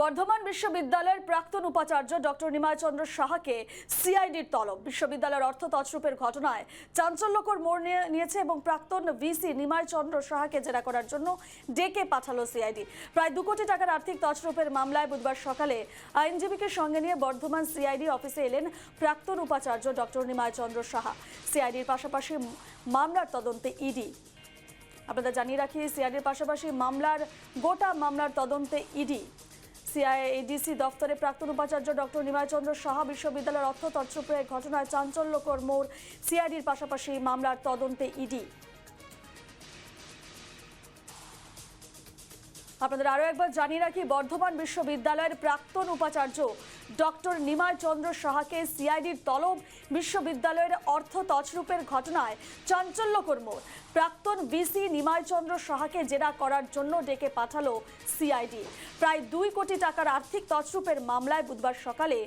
বর্ধমান বিশ্ববিদ্যালয়ের প্রাক্তন উপাচার্য ডক্টর নিমায়চন্দ্র সাহাকে সিআইডির তলব। বিশ্ববিদ্যালয়ের অর্থ তছরূপের ঘটনায় চাঞ্চল্যকর মোড় নিয়ে- নিয়েছে এবং প্রাক্তন ভিসি নিমায় চন্দ্র সাহাকে জেরা করার জন্য ডেকে পাঠালো সিআইডি। প্রায় দু কোটি টাকার আর্থিক তছরূপের মামলায় বুধবার সকালে আইনজীবীকে সঙ্গে নিয়ে বর্ধমান সিআইডি অফিসে এলেন প্রাক্তন উপাচার্য ডক্টর নিমায়চন্দ্র সাহা। সিআইডির পাশাপাশি মামলার তদন্তে ইডি। আপনাদের জানিয়ে রাখি, সিআইডির পাশাপাশি মামলার, গোটা মামলার তদন্তে ইডি। সিআইএডিসি দফতরে প্রাক্তন উপাচার্য ডক্টর নিমায়চন্দ্র সাহা বিশ্ববিদ্যালয়ের অর্থ তৎসূপের ঘটনায় চাঞ্চল্যকর মোড় সিআইডির পাশাপাশি মামলার তদন্তে ইডি। আপনাদের আরও একবার জানিয়ে রাখি, বর্ধমান বিশ্ববিদ্যালয়ের প্রাক্তন উপাচার্য ডক্টর নিমায় চন্দ্র সাহাকে সিআইডির তলব বিশ্ববিদ্যালয়ের অর্থ তছরূপের ঘটনায় চাঞ্চল্যকর্ম প্রাক্তন ভিসি নিমায় চন্দ্র সাহাকে জেরা করার জন্য ডেকে পাঠালো সিআইডি। প্রায় দুই কোটি টাকার আর্থিক তছরূপের মামলায় বুধবার সকালে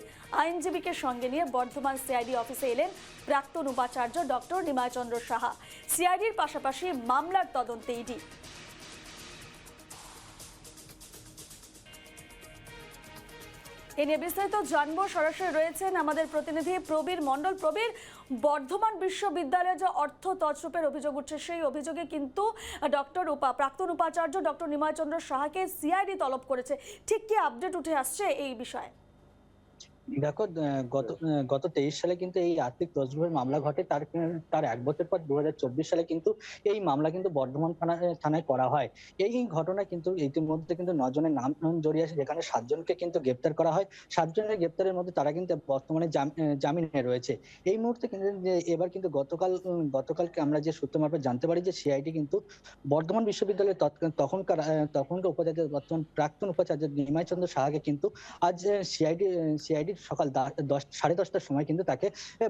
আইনজীবীকে সঙ্গে নিয়ে বর্ধমান সিআইডি অফিসে এলেন প্রাক্তন উপাচার্য ডক্টর নিমায় চন্দ্র সাহা। সিআইডির পাশাপাশি মামলার তদন্তে ইডি। এ নিয়ে বিস্তারিত জানব। সরাসরি রয়েছেন আমাদের প্রতিনিধি প্রবীর মণ্ডল। প্রবীর, বর্ধমান বিশ্ববিদ্যালয়ে যে অর্থ তছরূপের অভিযোগ উঠছে, সেই অভিযোগে কিন্তু ডক্টর উপা, প্রাক্তন উপাচার্য ডক্টর নিমায়চন্দ্র সাহাকে সিআইডি তলব করেছে। ঠিক কি আপডেট উঠে আসছে এই বিষয়ে? দেখো গত গত তেইশ সালে কিন্তু এই আর্থিক তছরূপের মামলা ঘটে। তার তার এক বছর পর দু হাজার চব্বিশ সালে কিন্তু এই মামলা কিন্তু বর্ধমান থানা থানায় করা হয়। এই ঘটনা কিন্তু ইতিমধ্যে কিন্তু নজনের নাম জড়িয়ে আছে যেখানে সাতজনকে কিন্তু গ্রেপ্তার করা হয়। সাতজনের গ্রেপ্তারের মধ্যে তারা কিন্তু বর্তমানে জামিনে রয়েছে। এই মুহূর্তে কিন্তু এবার কিন্তু গতকাল গতকালকে আমরা যে সূত্র মারফত জানতে পারি যে সিআইডি কিন্তু বর্ধমান বিশ্ববিদ্যালয়ের তখনকার তখনকার উপাচার্য বর্তমান প্রাক্তন উপাচার্য নিমাই চন্দ্র সাহাকে কিন্তু আজ সিআইডি সিআইডি সকাল দশ সাড়ে দশটার সময় কিন্তু তাকে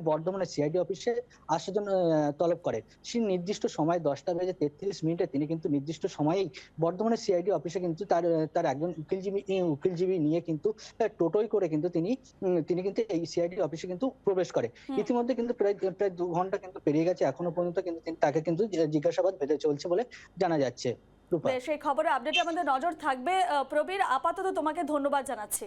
বর্ধমানের সিআইডি অফিসে আসার জন্য তলব করে। সেই নির্দিষ্ট সময় দশটা বেজে তেত্রিশ মিনিটে তিনি কিন্তু নির্দিষ্ট সময়েই বর্ধমানের সিআইডি অফিসে কিন্তু তার তার একজন উকিলজীবী উকিলজীবী নিয়ে কিন্তু টোটোই করে কিন্তু তিনি তিনি কিন্তু এই সিআইডি অফিসে কিন্তু প্রবেশ করে। ইতিমধ্যে কিন্তু প্রায় প্রায় দু ঘণ্টা কিন্তু পেরিয়ে গেছে। এখনও পর্যন্ত কিন্তু তাকে কিন্তু জিজ্ঞাসাবাদ ভেতরে চলছে বলে জানা যাচ্ছে। রূপা। বেশ এই খবরে আপডেটে আমাদের নজর থাকবে। প্রবীর আপাতত তোমাকে ধন্যবাদ জানাচ্ছি।